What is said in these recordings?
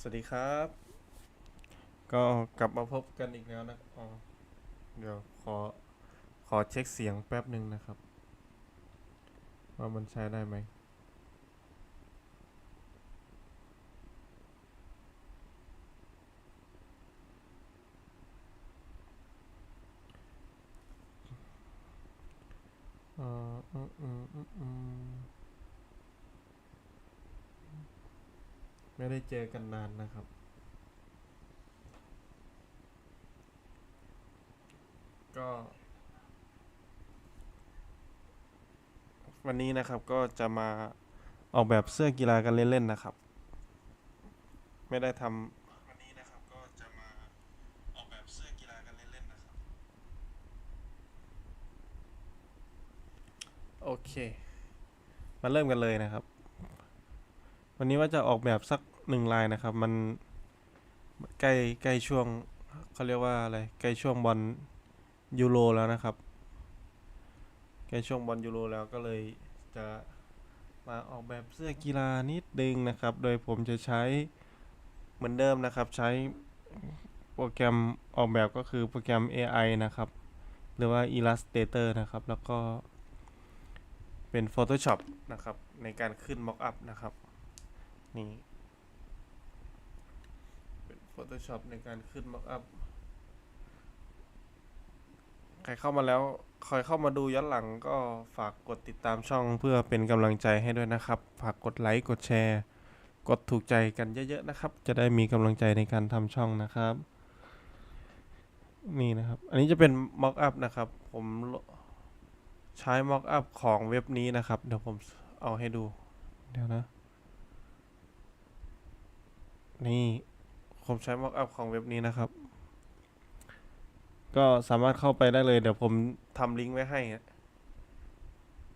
สวัสดีครับ ก็กลับมาพบกันอีกแล้วนะอ๋อเดี๋ยวขอขอเช็คเสียงแป๊บหนึ่งนะครับ ว่ามันใช้ได้ไหมอ่ออืมอืมอืมอืม ไม่ได้เจอกันนานนะครับ ก็ วันนี้นะครับก็จะมาออกแบบเสื้อกีฬากันเล่นๆนะครับ ไม่ได้ทำวันนี้นะครับก็จะมาออกแบบเสื้อกีฬากันเล่นๆนะครับโอเค มาเริ่มกันเลยนะครับ วันนี้ว่าจะออกแบบสัก หนึ่งลายนะครับ มันใกล้ใกล้ช่วงเขาเรียกว่าอะไรใกล้ช่วงบอลยูโรแล้วนะครับใกล้ช่วงบอลยูโรแล้วก็เลยจะมาออกแบบเสื้อกีฬานิดนึงนะครับ โดยผมจะใช้เหมือนเดิมนะครับ ใช้โปรแกรมออกแบบก็คือโปรแกรม AI นะครับ หรือว่า Illustrator นะครับ แล้วก็เป็น Photoshop นะครับ ในการขึ้น Mockup นะครับ นี่ Photoshop ในการขึ้น Mockup ใครเข้ามาแล้วคอยเข้ามาดูย้อนหลังก็ฝากกดติดตามช่องเพื่อเป็นกำลังใจให้ด้วยนะครับ ฝากกดไลค์กดแชร์ กดถูกใจกันเยอะๆนะครับ จะได้มีกำลังใจในการทำช่องนะครับ นี่นะครับ อันนี้จะเป็น Mockup นะครับ ผมใช้ Mockup ของเว็บนี้นะครับ เดี๋ยวผมเอาให้ดู เดี๋ยวนะ นี่ ผมใช้ Mockup ของเว็บนี้นะครับ ก็สามารถเข้าไปได้เลย เดี๋ยวผมทำลิงก์ไว้ให้อะ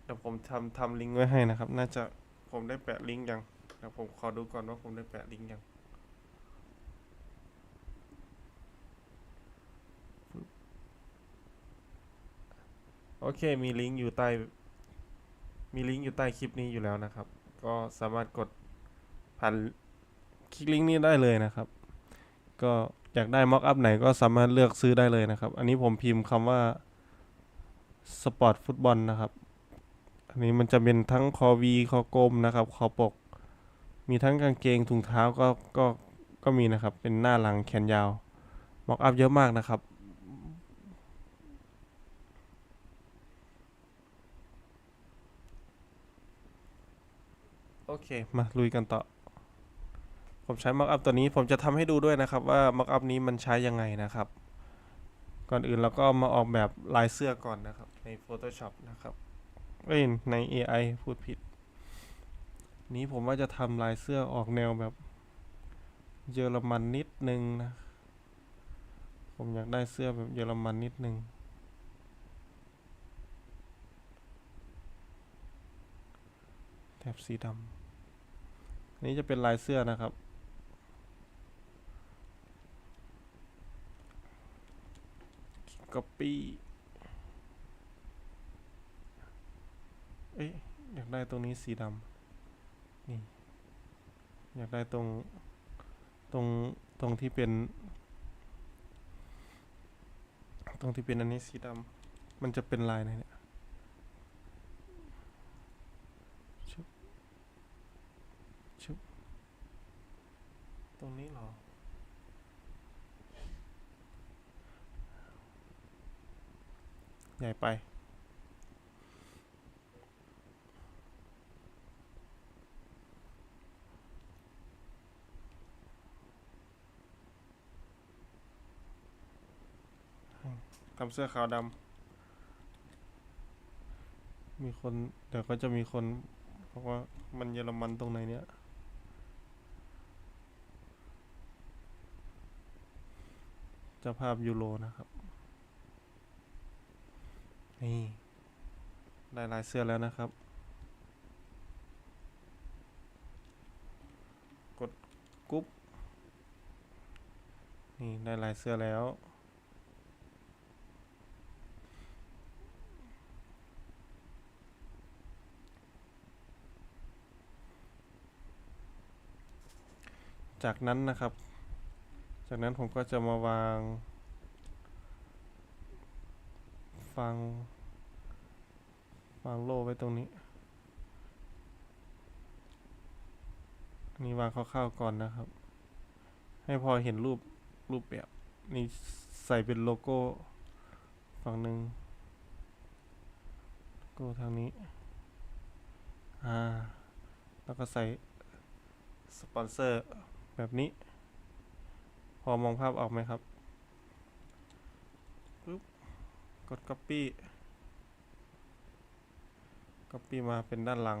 เดี๋ยวผมทำทำลิงก์ไว้ให้นะครับ น่าจะผมได้แปะลิงก์ยังเดี๋ยวผมขอดูก่อนว่าผมได้แปะลิงก์ยังโอเค มีลิงก์อยู่ใต้ มีลิงก์อยู่ใต้คลิปนี้อยู่แล้วนะครับ ก็สามารถกดผ่านคลิกลิงก์นี้ได้เลยนะครับ ก็อยากได้ม็อกอัพไหนก็สามารถเลือกซื้อได้เลยนะครับ อันนี้ผมพิมพ์คำว่าสปอร์ตฟุตบอลนะครับ อันนี้มันจะเป็นทั้งคอวีคอกลมนะครับคอปก มีทั้งกางเกงถุงเท้าก็ก็ก็มีนะครับ เป็นหน้าหลังแขนยาวม็อกอัพเยอะมากนะครับโอเค มาลุยกันต่อ ผมใช้ Mockup ตัวนี้ผมจะทำให้ดูด้วยนะครับว่า Mockup นี้มันใช้ยังไงนะครับ ก่อนอื่นเราก็มาออกแบบลายเสื้อก่อนนะครับ ใน Photoshop นะครับเอ้ยใน AI พูดผิด นี้ผมว่าจะทำลายเสื้อออกแนวแบบ เยอรมันนิดนึงนะ ผมอยากได้เสื้อแบบเยอรมันนิดนึงแถบสีดำนนี้จะเป็นลายเสื้อนะครับ copy เอ๊ะอยากได้ตรงนี้สีดำนี่ อยากได้ตรง ตรง ตรงที่เป็น ตรงที่เป็นอันนี้สีดำมันจะเป็นลายไหนเนี่ยชุบชุบตรงนี้เหรอ ใหญ่ไปทำเสื้อขาวดำ มีคน เดี๋ยวก็จะมีคนบอกว่ามันเยอรมันตรงไหนเนี่ยจ้าภาพยูโรนะครับ นี่ได้ลายเสื้อแล้วนะครับ กดกุ๊ปนี่ได้ลายเสื้อแล้วจากนั้นนะครับ จากนั้นผมก็จะมาวาง ฟัง วางโล่ไว้ตรงนี้อันนี้วางคร่าวๆก่อนนะครับ ให้พอเห็นรูปรูปแบบนี่ใส่เป็นโลโก้ฝั่งหนึ่งโลโก้ทางนี้ อ่า แล้วก็ใส่สปอนเซอร์แบบนี้ พอมองภาพออกไหมครับปึ๊บ กด copy copy มาเป็นด้านหลัง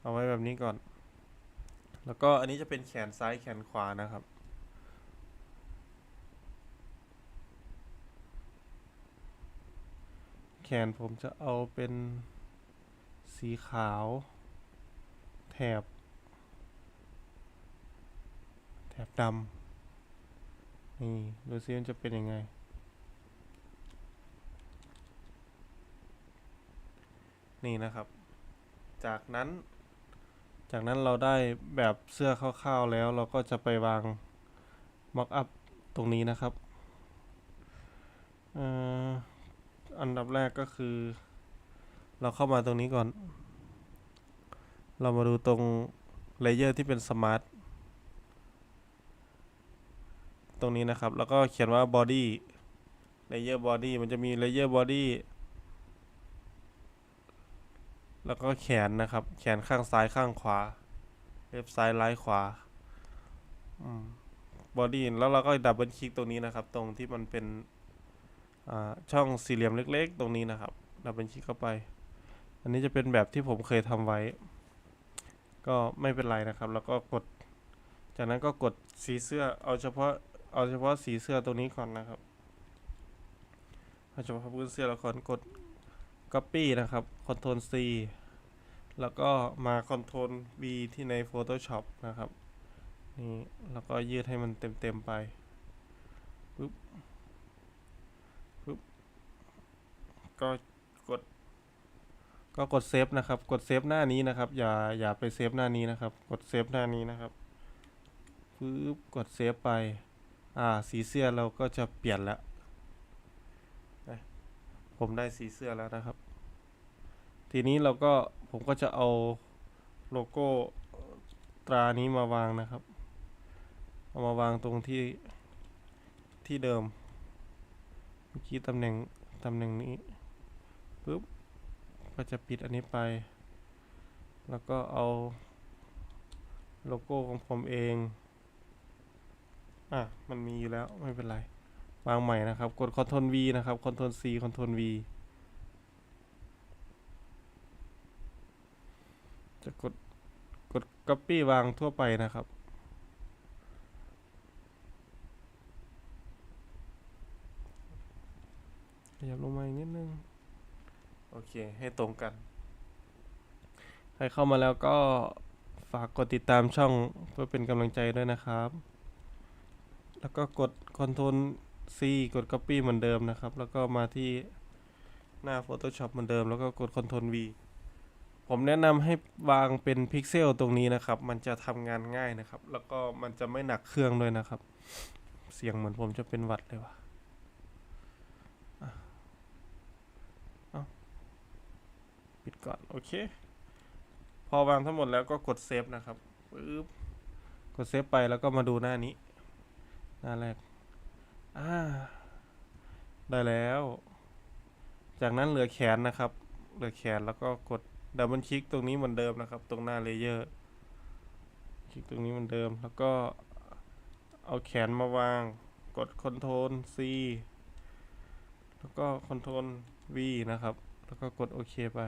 เอาไว้แบบนี้ก่อน แล้วก็อันนี้จะเป็นแขนซ้ายแขนขวานะครับแขนผมจะเอาเป็นสีขาว แถบ แถบดำนี่ดูซิมันจะเป็นยังไง นี่นะครับ จากนั้น จากนั้นเราได้แบบเสื้อคร่าวๆแล้วเราก็จะไปวางม็อกอัพตรงนี้นะครับอันดับแรกก็คือ เราเข้ามาตรงนี้ก่อน เรามาดูตรงเลเยอร์ที่เป็นสมาร์ท ตรงนี้นะครับ แล้วก็เขียนว่า body layer body มันจะมี layer body แล้วก็แขนนะครับ แขนข้างซ้ายข้างขวาเล็บซ้ายไลท์ขวาบอดี้แล้วเราก็ดับเบิลคลิกตรงนี้นะครับ ตรงที่มันเป็นช่องสี่เหลี่ยมเล็ก ๆ ตรงนี้นะครับ ดับเบิลคลิกเข้าไป อันนี้จะเป็นแบบที่ผมเคยทำไว้ ก็ไม่เป็นไรนะครับ แล้วก็กด จากนั้นก็กดสีเสื้อเอาเฉพาะ เอาเฉพาะสีเสื้อตรงนี้ก่อนนะครับเอาเฉพาะพื้นเสื้อแล้วก่อนกด Copy นะครับ Ctrl C แล้วก็มา Ctrl V ที่ใน Photoshop นะครับนี่แล้วก็ยืดให้มันเต็มๆไปปึ๊บปึ๊บก็กด ก็กดเซฟนะครับ กดเซฟหน้านี้นะครับ อย่าอย่าไปเซฟหน้านี้นะครับ กดเซฟหน้านี้นะครับปึ๊บกดเซฟไป อ่าสีเสื้อเราก็จะเปลี่ยนแล้วผมได้สีเสื้อแล้วนะครับ ทีนี้เราก็ผมก็จะเอาโลโก้ตรานี้มาวางนะครับ เอามาวางตรงที่ที่เดิม เมื่อกี้ตำแหน่งตำแหน่งนี้ปุ๊บก็จะปิดอันนี้ไป แล้วก็เอาโลโก้ของผมเอง อะมันมีอยู่แล้วไม่เป็นไร วางใหม่นะครับ กด Ctrl V นะครับ Ctrl C Ctrl V จะกดกด Copy วางทั่วไปนะครับขยับลงมาอีกนิดนึง โอเค ให้ตรงกัน ใครเข้ามาแล้วก็ฝากกดติดตามช่องเพื่อเป็นกำลังใจด้วยนะครับ แล้วก็กด Ctrl C กด Copy เหมือนเดิมนะครับ แล้วก็มาที่หน้า Photoshop เหมือนเดิม แล้วก็กด Ctrl V ผมแนะนำให้วางเป็นพิกเซลตรงนี้นะครับ มันจะทำงานง่ายนะครับ แล้วก็มันจะไม่หนักเครื่องด้วยนะครับ เสียงเหมือนผมจะเป็นวัดเลยว่ะอะเอาปิดก่อน โอเค พอวางทั้งหมดแล้วก็กดเซฟนะครับปึ๊บกดเซฟไปแล้วก็มาดูหน้านี้ หน้าแรกอ่าได้แล้ว จากนั้นเหลือแขนนะครับ เหลือแขนแล้วก็กดดับเบิลคลิกตรงนี้เหมือนเดิมนะครับ ตรงหน้าเลเยอร์คลิกตรงนี้เหมือนเดิม แล้วก็เอาแขนมาวาง กด Ctrl C แล้วก็ Ctrl V นะครับ แล้วก็กดโอเคไป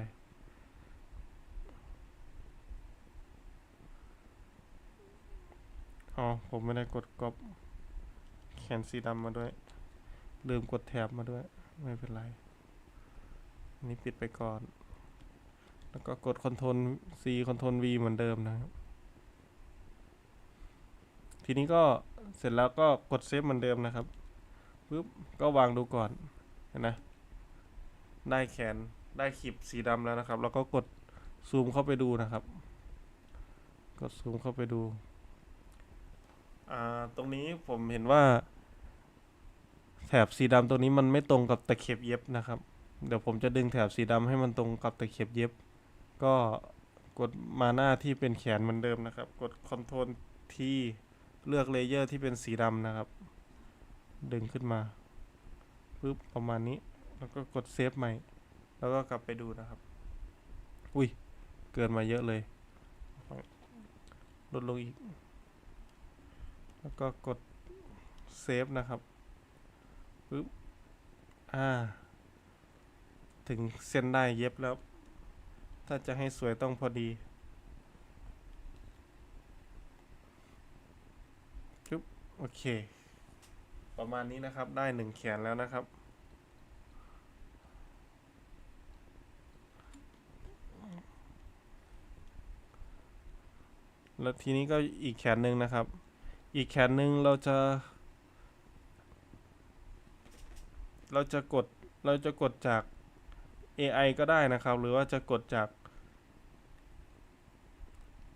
อ๋อผมไม่ได้กดก๊อป ขนสีดำมาด้วย ลืมกดแถบมาด้วย ไม่เป็นไร อันนี้ปิดไปก่อน แล้วก็กด Ctrl C Ctrl V เหมือนเดิมนะครับ ทีนี้ก็เสร็จแล้วก็กดเซฟเหมือนเดิมนะครับปุ๊บก็วางดูก่อนเห็นนะ ได้แขนได้ขีบสีดำแล้วนะครับ แล้วก็กดซูมเข้าไปดูนะครับ กดซูมเข้าไปดู อ่า ตรงนี้ผมเห็นว่า แถบสีดำตรงนี้มันไม่ตรงกับตะเข็บเย็บนะครับ เดี๋ยวผมจะดึงแถบสีดำให้มันตรงกับตะเข็บเย็บ ก็กดมาหน้าที่เป็นแขนเหมือนเดิมนะครับ กด Ctrl T เลือกเลเยอร์ที่เป็นสีดำนะครับ ดึงขึ้นมาปึ๊บประมาณนี้ แล้วก็กดเซฟใหม่ แล้วก็กลับไปดูนะครับ อุ้ย เกินมาเยอะเลย ลดลงอีก แล้วก็กดเซฟนะครับ ปึ๊บอ่า ถึงเส้นได้เย็บแล้ว ถ้าจะให้สวยต้องพอดีปึ๊บโอเค ประมาณนี้นะครับได้หนึ่งแขนแล้วนะครับแล้วทีนี้ก็อีกแขนหนึ่งนะครับ อีกแขนหนึ่งเราจะ เราจะกดเราจะกดจาก AI ก็ได้นะครับ หรือว่าจะกดจาก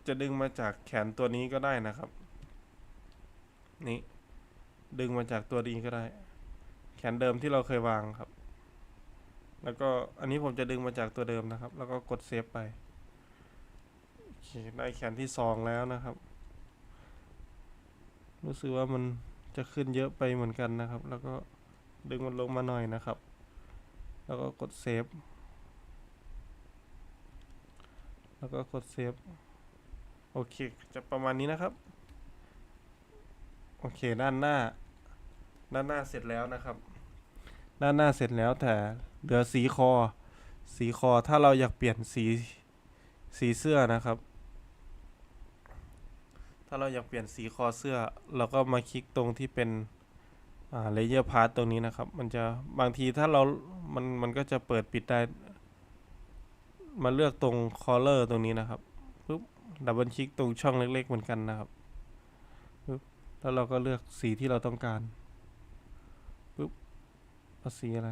จะดึงมาจากแขนตัวนี้ก็ได้นะครับ นี่ ดึงมาจากตัวนี้ก็ได้ แขนเดิมที่เราเคยวางครับ แล้วก็อันนี้ผมจะดึงมาจากตัวเดิมนะครับ แล้วก็กดเซฟไปโอเคได้แขนที่สองแล้วนะครับ รู้สึกว่ามันจะขึ้นเยอะไปเหมือนกันนะครับ แล้วก็ ดึงมันลงมาหน่อยนะครับ แล้วก็กดเซฟ แล้วก็กดเซฟ โอเค จะประมาณนี้นะครับ โอเค ด้านหน้า ด้านหน้าเสร็จแล้วนะครับ ด้านหน้าเสร็จแล้วแต่เหลือสีคอ สีคอ ถ้าเราอยากเปลี่ยนสี สีเสื้อนะครับ ถ้าเราอยากเปลี่ยนสีคอเสื้อ เราก็มาคลิกตรงที่เป็น อ่า layer part ตรงนี้นะครับ มันจะบางทีถ้าเรา มันมันก็จะเปิดปิดได้ มาเลือกตรง color ตรงนี้นะครับปุ๊บดับเบิลคลิกตรงช่องเล็ก ๆ เหมือนกันนะครับปุ๊บแล้วเราก็เลือกสีที่เราต้องการปุ๊บเอาสีอะไร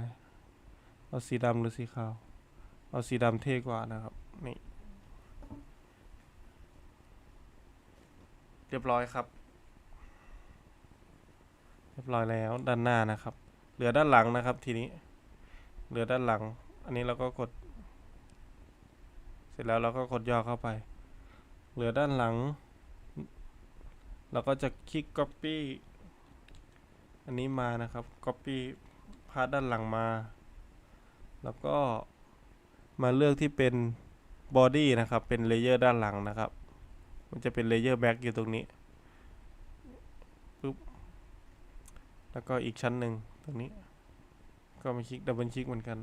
เอาสีดำหรือสีขาว เอาสีดำเท่กว่านะครับ นี่ เรียบร้อยครับ รียบร้อยแล้วด้านหน้านะครับ เหลือด้านหลังนะครับทีนี้ เหลือด้านหลัง อันนี้เราก็กด เสร็จแล้วเราก็กดย่อเข้าไป เหลือด้านหลัง เราก็จะคลิก copy อันนี้มานะครับ copy พาร์ทด้านหลังมา แล้วก็มาเลือกที่เป็น body นะครับ เป็นเลเยอร์ด้านหลังนะครับ มันจะเป็นเลเยอร์แบ็กอยู่ตรงนี้ ปุ๊บ แล้วก็อีกชั้นหนึ่งตรงนี้ ก็มาคลิกดับเบิลคลิกเหมือนกัน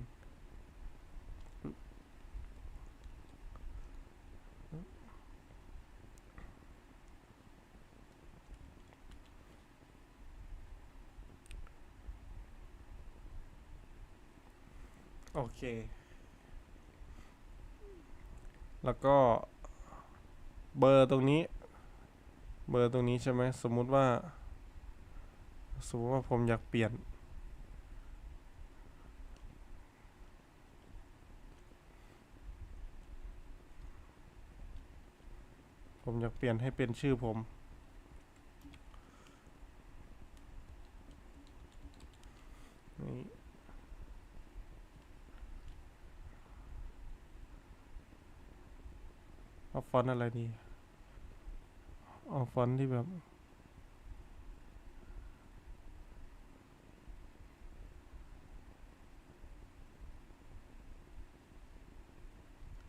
โอเค แล้วก็เบอร์ตรงนี้ เบอร์ตรงนี้ใช่ไหมสมมุติว่า สมมติว่าผมอยากเปลี่ยน ผมอยากเปลี่ยนให้เป็นชื่อผม นี่เอาฟอนต์อะไรดีเอาฟอนต์ที่แบบ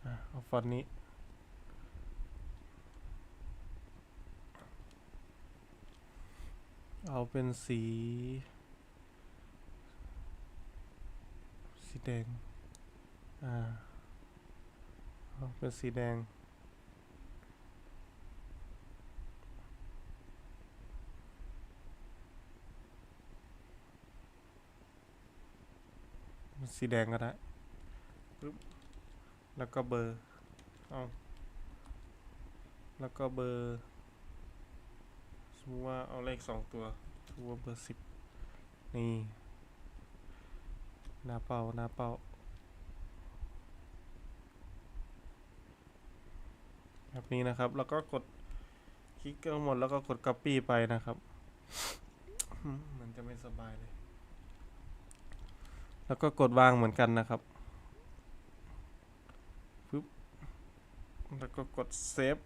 อะเอา ฟอนต์นี้ เอาเป็นสี สีแดง อ่า เอาเป็นสีแดงสีแดงก็ได้ปึ๊บแล้วก็เบอร์ เอาแล้วก็เบอร์สมมติว่าเอาเลขสองตัวถือว่าเบอร์สิบนี่หน้าเป้าหน้าเป้าแบบนี้นะครับ แล้วก็กดคลิกทั้งหมดแล้วก็กด copy ไปนะครับอืมมันจะไม่สบายเลย แล้วก็กดวางเหมือนกันนะครับฟึบ แล้วก็กดเซฟ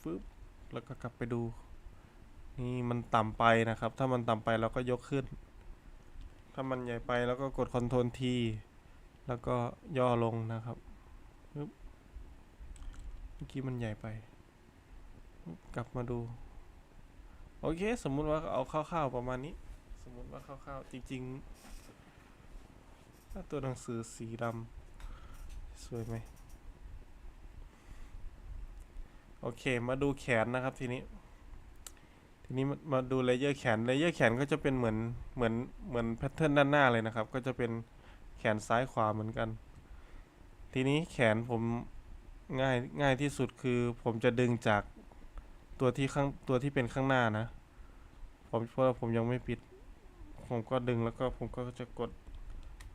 ฟึบแล้วก็กลับไปดู นี่มันต่ำไปนะครับ ถ้ามันต่ำไปเราก็ยกขึ้น ถ้ามันใหญ่ไปแล้วก็กด Ctrl T แล้วก็ย่อลงนะครับปึ๊บเมื่อกี้มันใหญ่ไป กลับมาดู โอเค สมมุติว่าเอาคร่าวๆประมาณนี้ สมมุติว่าคร่าวๆจริงๆถ้าตัวหนังสือสีดำสวยไหม โอเค มาดูแขนนะครับทีนี้ ทีนี้มาดูเลเยอร์แขน เลเยอร์แขนก็จะเป็นเหมือน เหมือน เหมือนแพทเทิร์นด้านหน้าเลยนะครับ ก็จะเป็นแขนซ้ายขวาเหมือนกัน ทีนี้แขนผมง่าย ง่ายที่สุดคือผมจะดึงจากตัวที่ข้าง ตัวที่เป็นข้างหน้านะ ผมเพราะว่าผมยังไม่ปิด ผมก็ดึงแล้วก็ผมก็จะกด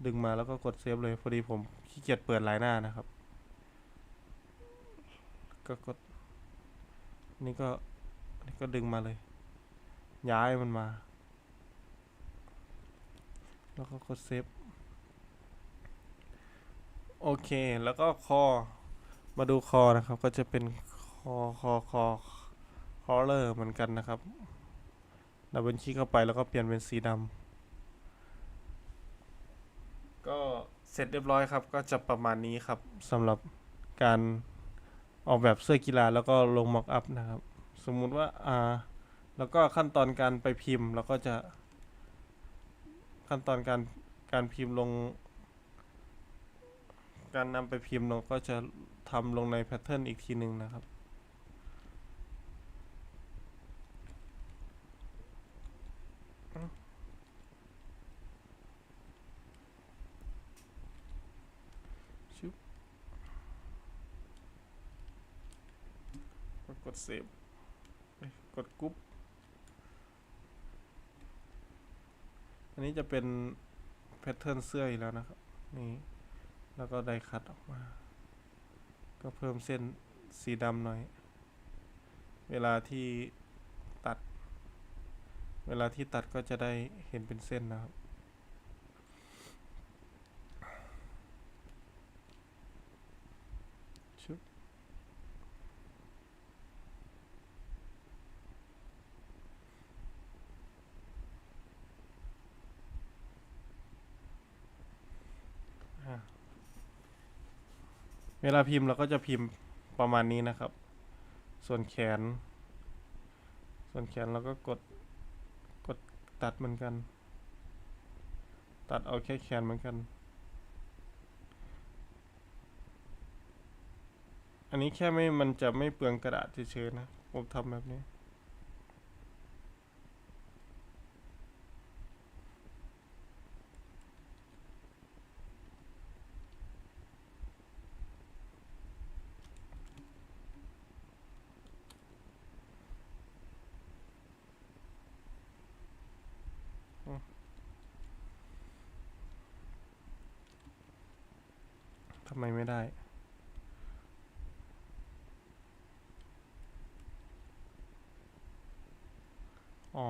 ดึงมาแล้วก็กดเซฟเลย พอดีผมขี้เกียจเปิดหลายหน้านะครับ ก็กด นี่ก็นี่ก็ดึงมาเลย ย้ายมันมา แล้วก็กดเซฟ โอเค แล้วก็คอ มาดูคอนะครับ ก็จะเป็นคอคอคอคอเลอร์เหมือนกันนะครับดับเบิลคลิกเข้าไปแล้วก็เปลี่ยนเป็นสีดำ ก็เสร็จเรียบร้อยครับ ก็จะประมาณนี้ครับสำหรับการ ออกแบบเสื้อกีฬาแล้วก็ลงม็อกอัพนะครับ สมมุติว่าอ่าแล้วก็ขั้นตอนการไปพิมพ์เราก็จะ ขั้นตอนการการพิมพ์ลง การนำไปพิมพ์เราก็จะทำลงในแพทเทิร์นอีกทีหนึ่งนะครับ กดเซฟกดกรุ๊ปอันนี้จะเป็นแพทเทิร์นเสื้ออีกแล้วนะครับนี่แล้วก็ได้คัดออกมา ก็เพิ่มเส้นสีดำหน่อย เวลาที่ตัด เวลาที่ตัดก็จะได้เห็นเป็นเส้นนะครับ เวลาพิมพ์เราก็จะพิมพ์ประมาณนี้นะครับ ส่วนแขน ส่วนแขนเราก็กด กดตัดเหมือนกัน ตัดเอาแค่แขนเหมือนกัน อันนี้แค่ไม่มันจะไม่เปลืองกระดาษเฉยๆนะ ผมทำแบบนี้ำไมไม่ได้ อ๋อ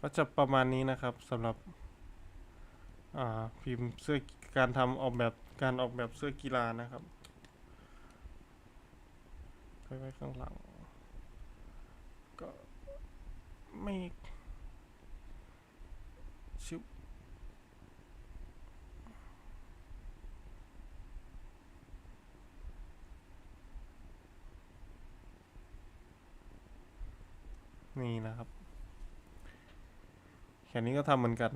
ก็จะประมาณนี้นะครับสำหรับอ่าพิมพ์เสื้อการทำออกแบบการออกแบบเสื้อกีฬานะครับ ไปไว้ข้างหลัง ก็ไม่ชุบนี่นะครับ แค่นี้ก็ทำเหมือนกัน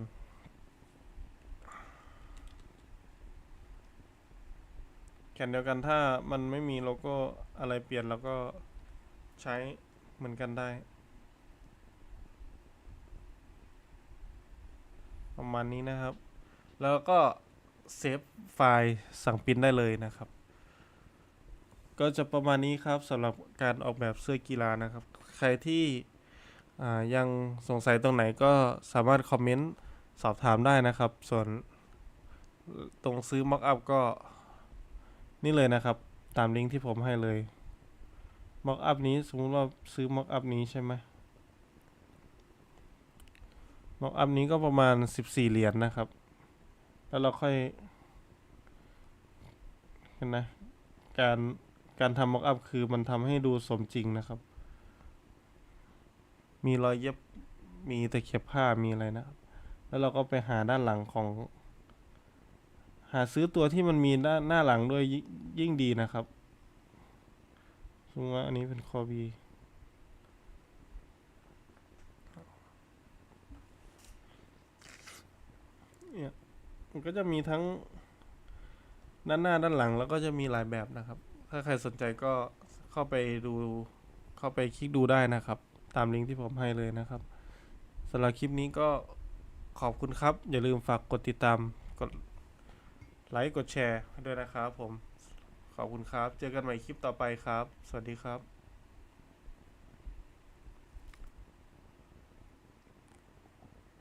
แข นเดียวกันถ้ามันไม่มีโลโก้อะไรเปลี่ยนเราก็ใช้เหมือนกันได้ ประมาณนี้นะครับ แล้วก็เซฟไฟล์สั่งปริ้นได้เลยนะครับ ก็จะประมาณนี้ครับสำหรับการออกแบบเสื้อกีฬานะครับ ใครที่ยังสงสัยตรงไหนก็สามารถคอมเมนต์สอบถามได้นะครับ ส่วนตรงซื้อ mock up ก็ นี่เลยนะครับ ตามลิงก์ที่ผมให้เลย mock up นี้สมมติว่าซื้อ mock up นี้ใช่ไหม mock up นี้ก็ประมาณ 14 เหรียญนะครับ แล้วเราค่อยเห็นนะการการทำ mock up คือมันทำให้ดูสมจริงนะครับ มีรอยเย็บมีตะเข็บผ้ามีอะไรนะครับ แล้วเราก็ไปหาด้านหลังของ หาซื้อตัวที่มันมีด้านหน้าหลังด้วยยิ่งยิ่งดีนะครับสมมติว่าอันนี้เป็นคอบีเนี่ยมันก็จะมีทั้งด้านหน้าด้านหลังแล้วก็จะมีหลายแบบนะครับ ถ้าใครสนใจก็เข้าไปดูเข้าไปคลิกดูได้นะครับ ตามลิงก์ที่ผมให้เลยนะครับสำหรับคลิปนี้ก็ขอบคุณครับ อย่าลืมฝากกดติดตามกด ไลค์กดแชร์ด้วยนะครับผม ขอบคุณครับ เจอกันใหม่คลิปต่อไปครับ สวัสดีครับ